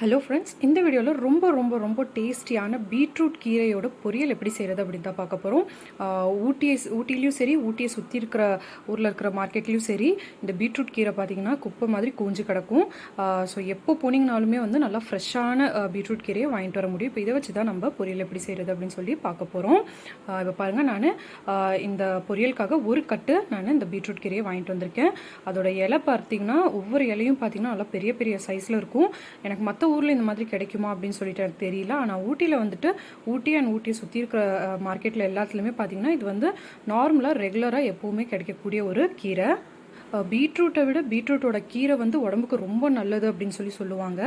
Hello friends இந்த வீடியோவில் ரொம்ப ரொம்ப ரொம்ப டேஸ்டியான பீட்ரூட் கீரையோட பொரியல் எப்படி செய்கிறது அப்படின்னு தான் பார்க்க போகிறோம் ஊட்டியை ஊட்டிலையும் சரி ஊட்டியை சுற்றி இருக்கிற ஊரில் இருக்கிற மார்க்கெட்லேயும் சரி இந்த பீட்ரூட் கீரை பார்த்தீங்கன்னா குப்பை மாதிரி கூஞ்சு கிடக்கும். ஸோ எப்போ போனீங்கனாலுமே வந்து நல்லா ஃப்ரெஷ்ஷான பீட்ரூட் கீரையை வாங்கிட்டு வர முடியும். இப்போ இதை வச்சு தான் நம்ம பொரியல் எப்படி செய்கிறது அப்படின்னு சொல்லி பார்க்க போகிறோம் இப்போ பாருங்கள் நான் இந்த பொரியலுக்காக ஒரு கட்டு நான் இந்த பீட்ரூட் கீரையை வாங்கிட்டு வந்திருக்கேன். அதோட இலை பார்த்தீங்கன்னா ஒவ்வொரு இலையும் பார்த்தீங்கன்னா நல்லா பெரிய பெரிய சைஸில் இருக்கும். எனக்கு மற்ற ஊரில் இந்த மாதிரி கிடைக்குமா அப்படின்னு சொல்லிட்டு எனக்கு தெரியல. ஆனால் ஊட்டியில் வந்துட்டு ஊட்டி அண்ட் ஊட்டியை சுற்றி இருக்கிற மார்க்கெட்டில் எல்லாத்துலேயுமே பார்த்தீங்கன்னா இது வந்து நார்மலாக ரெகுலராக எப்போவுமே கிடைக்கக்கூடிய ஒரு கீரை. பீட்ரூட்டை விட பீட்ரூட்டோட கீரை வந்து உடம்புக்கு ரொம்ப நல்லது அப்படின்னு சொல்லி சொல்லுவாங்க.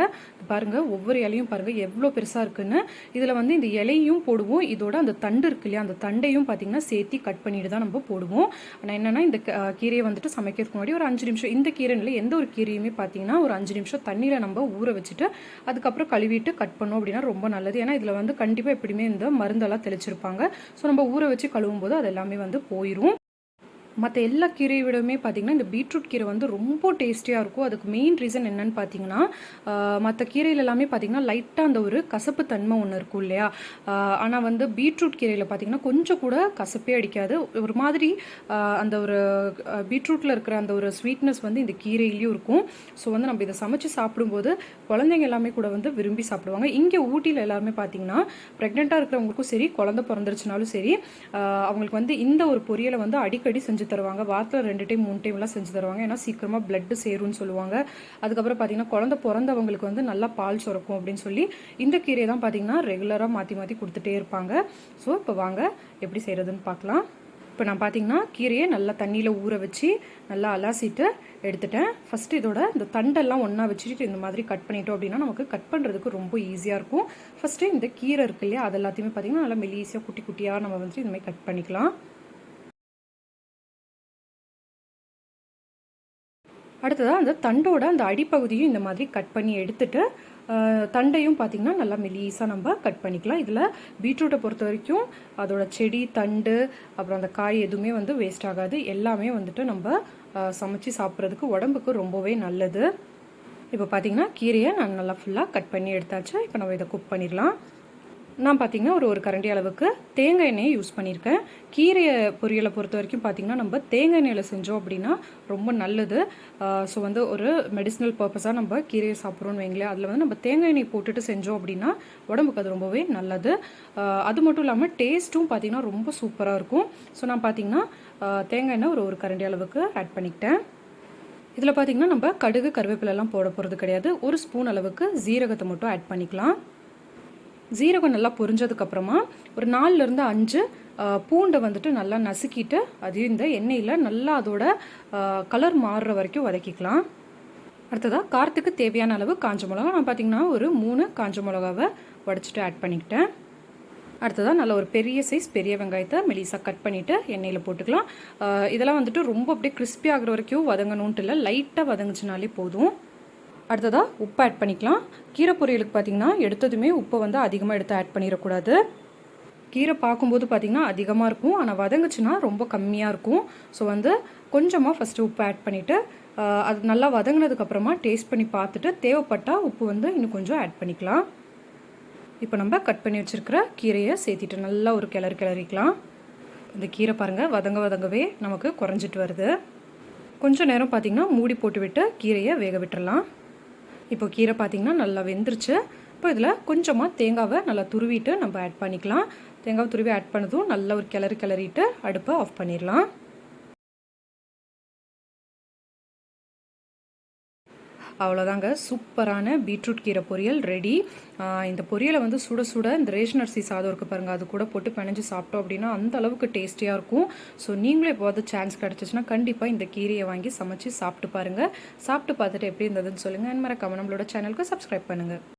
பாருங்கள் ஒவ்வொரு இலையும் பாருங்கள் எவ்வளோ பெருசாக இருக்குன்னு. இதில் வந்து இந்த இலையும் போடுவோம். இதோட அந்த தண்டு இருக்கு இல்லையா அந்த தண்டையும் பார்த்திங்கன்னா சேர்த்தி கட் பண்ணிட்டு தான் நம்ம போடுவோம். ஆனால் என்னென்னா இந்த கீரையை வந்துட்டு சமைக்கிறதுக்கு முன்னாடி ஒரு அஞ்சு நிமிஷம் இந்த கீரையில் எந்த ஒரு கீரையுமே பார்த்தீங்கன்னா ஒரு அஞ்சு நிமிஷம் தண்ணியில் நம்ம ஊற வச்சுட்டு அதுக்கப்புறம் கழுவிட்டு கட் பண்ணோம் அப்படின்னா ரொம்ப நல்லது. ஏன்னா இதில் வந்து கண்டிப்பாக எப்படியுமே இந்த மருந்தெல்லாம் தெளிச்சிருப்பாங்க. ஸோ நம்ம ஊற வச்சு கழுவும் போது அது எல்லாமே வந்து போயிடும் மற்ற எல்லா கீரையை விடவுமே பார்த்திங்கன்னா இந்த பீட்ரூட் கீரை வந்து ரொம்ப டேஸ்டியாக இருக்கும். அதுக்கு மெயின் ரீசன் என்னன்னு பார்த்தீங்கன்னா மற்ற கீரையில் எல்லாமே பார்த்திங்கன்னா லைட்டாக அந்த ஒரு கசப்பு தன்மை ஒன்று இருக்கும் இல்லையா? ஆனால் வந்து பீட்ரூட் கீரையில் பார்த்திங்கன்னா கொஞ்சம் கூட கசப்பே அடிக்காது. ஒரு மாதிரி அந்த ஒரு பீட்ரூட்டில் இருக்கிற அந்த ஒரு ஸ்வீட்னஸ் வந்து இந்த கீரையிலையும் இருக்கும். ஸோ வந்து நம்ம இதை சமைச்சு சாப்பிடும்போது குழந்தைங்க எல்லாமே கூட வந்து விரும்பி சாப்பிடுவாங்க. இங்கே ஊட்டியில் எல்லாருமே பார்த்திங்கன்னா ப்ரெக்னெண்ட்டாக இருக்கிறவங்களுக்கும் சரி குழந்தை பிறந்துருச்சுனாலும் சரி அவங்களுக்கு வந்து இந்த ஒரு பொரியலை வந்து அடிக்கடி செஞ்சு செஞ்சு தருவாங்க. வாரத்தில் ரெண்டு டைம் மூணு டைம்லாம் செஞ்சு தருவாங்க. ஏன்னா சீக்கிரமாக பிளட்டு சேரும்னு சொல்லுவாங்க. அதுக்கப்புறம் பார்த்தீங்கன்னா குழந்த பிறந்தவங்களுக்கு வந்து நல்லா பால் சுரக்கும் அப்படின்னு சொல்லி இந்த கீரையை தான் பார்த்தீங்கன்னா ரெகுலராக மாற்றி மாற்றி கொடுத்துட்டே இருப்பாங்க. ஸோ இப்போ வாங்க எப்படி செய்கிறதுன்னு பார்க்கலாம் இப்போ நான் பார்த்தீங்கன்னா கீரையை நல்லா தண்ணியில் ஊற வச்சு நல்லா அலாசிட்டு எடுத்துட்டேன். ஃபஸ்ட்டு இதோட இந்த தண்டெல்லாம் ஒன்றா வச்சுட்டு இந்த மாதிரி கட் பண்ணிட்டோம் அப்படின்னா நமக்கு கட் பண்ணுறதுக்கு ரொம்ப ஈஸியாக இருக்கும். ஃபஸ்ட்டு இந்த கீரை இருக்கு இல்லையா அது எல்லாத்தையுமே பார்த்தீங்கன்னா நல்லா மெல்லீஸியாக குட்டி குட்டியாக நம்ம வந்துட்டு இந்த மாதிரி கட் பண்ணிக்கலாம். அடுத்ததாக அந்த தண்டோட அந்த அடிப்பகுதியும் இந்த மாதிரி கட் பண்ணி எடுத்துட்டு தண்டையும் பார்த்திங்கன்னா நல்லா மெலீஸாக நம்ம கட் பண்ணிக்கலாம். இதில் பீட்ரூட்டை பொறுத்த வரைக்கும் அதோட செடி தண்டு அப்புறம் அந்த காய் எதுவுமே வந்து வேஸ்ட் ஆகாது. எல்லாமே வந்துட்டு நம்ம சமைச்சு சாப்பிட்றதுக்கு உடம்புக்கு ரொம்பவே நல்லது. இப்போ பார்த்திங்கன்னா கீரையை நான் நல்லா ஃபுல்லாக கட் பண்ணி எடுத்தாச்சு. இப்போ நம்ம இதை குக் பண்ணிடலாம். நான் பார்த்தீங்கன்னா ஒரு ஒரு கரண்டி அளவுக்கு தேங்காய் எண்ணெயை யூஸ் பண்ணியிருக்கேன். கீரையை பொரியலை பொறுத்த வரைக்கும் பார்த்திங்கன்னா நம்ம தேங்காய் எண்ணெயில் செஞ்சோம் அப்படின்னா ரொம்ப நல்லது. ஸோ வந்து ஒரு மெடிசினல் பர்பஸாக நம்ம கீரையை சாப்பிட்றோன்னு வைங்களேன். அதில் வந்து நம்ம தேங்காய் எண்ணெய் போட்டுட்டு செஞ்சோம் அப்படின்னா உடம்புக்கு அது ரொம்பவே நல்லது. அது மட்டும் இல்லாமல் டேஸ்ட்டும் பார்த்திங்கன்னா ரொம்ப சூப்பராக இருக்கும். ஸோ நான் பார்த்திங்கன்னா தேங்காய் எண்ணெய் ஒரு ஒரு கரண்டி அளவுக்கு ஆட் பண்ணிக்கிட்டேன். இதில் பார்த்திங்கன்னா நம்ம கடுகு கருவேப்பிலெல்லாம் போட போகிறது கிடையாது. ஒரு ஸ்பூன் அளவுக்கு ஜீரகத்தை மட்டும் ஆட் பண்ணிக்கலாம். ஜீரகம் நல்லா பொரிஞ்சதுக்கப்புறமா ஒரு நாலுலேருந்து அஞ்சு பூண்டை வந்துட்டு நல்லா நசுக்கிட்டு அது இந்த எண்ணெயில் நல்லா அதோட கலர் மாறுற வரைக்கும் வதக்கிக்கலாம். அடுத்ததாக காரத்துக்கு தேவையான அளவு காஞ்ச மிளகா. நான் பார்த்திங்கன்னா ஒரு மூணு காஞ்ச மிளகாவை உடச்சிட்டு ஆட் பண்ணிக்கிட்டேன். அடுத்ததாக நல்ல ஒரு பெரிய சைஸ் பெரிய வெங்காயத்தை மெலிசாக கட் பண்ணிவிட்டு எண்ணெயில் போட்டுக்கலாம். இதெல்லாம் வந்துட்டு ரொம்ப அப்படியே கிறிஸ்பி ஆகிற வரைக்கும் வதங்கணுன்ட்டு இல்லை லைட்டாக வதங்குச்சுனாலே போதும். அடுத்ததாக உப்பு ஆட் பண்ணிக்கலாம். கீரை பொரியலுக்கு பார்த்திங்கன்னா எடுத்ததுமே உப்பை வந்து அதிகமாக எடுத்து ஆட் பண்ணிடக்கூடாது. கீரை பார்க்கும்போது பார்த்திங்கன்னா அதிகமாக இருக்கும். ஆனால் வதங்குச்சுன்னா ரொம்ப கம்மியாக இருக்கும். ஸோ வந்து கொஞ்சமாக ஃபஸ்ட்டு உப்பு ஆட் பண்ணிவிட்டு அது நல்லா வதங்கினதுக்கப்புறமா டேஸ்ட் பண்ணி பார்த்துட்டு தேவைப்பட்டால் உப்பு வந்து இன்னும் கொஞ்சம் ஆட் பண்ணிக்கலாம். இப்போ நம்ம கட் பண்ணி வச்சுருக்கிற கீரையை சேர்த்திட்டு நல்லா ஒரு கிளறு கிளறிக்கலாம். இந்த கீரை பாருங்கள் வதங்க வதங்கவே நமக்கு குறைஞ்சிட்டு வருது. கொஞ்சம் நேரம் பார்த்திங்கன்னா மூடி போட்டு விட்டு கீரையை வேக விட்டுறலாம். இப்போ கீரை பார்த்திங்கன்னா நல்லா வெந்துருச்சு. இப்போ இதில் கொஞ்சமாக தேங்காவை நல்லா துருவிட்டு நம்ம ஆட் பண்ணிக்கலாம். தேங்காவை துருவி ஆட் பண்ணதும் நல்ல ஒரு கிளறி கிளறிட்டு அடுப்பை ஆஃப் பண்ணிடலாம். அவ்வளோதாங்க. சூப்பரான பீட்ரூட் கீரை பொரியல் ரெடி. இந்த பொரியலை வந்து சுட சுட இந்த ரேஷன் அரிசி சாதம் இருக்குது பாருங்கள் அது கூட போட்டு பிணைஞ்சு சாப்பிட்டோம் அப்படின்னா அந்த அளவுக்கு டேஸ்டியாக இருக்கும். ஸோ நீங்களும் எப்போது சான்ஸ் கிடச்சிச்சின்னா கண்டிப்பாக இந்த கீரையை வாங்கி சமைச்சு சாப்பிட்டு பாருங்கள் சாப்பிட்டு பார்த்துட்டு எப்படி இருந்ததுன்னு சொல்லுங்கள் அண்ட் மறக்காம நம்மளோட சேனலுக்கு சப்ஸ்கிரைப் பண்ணுங்கள்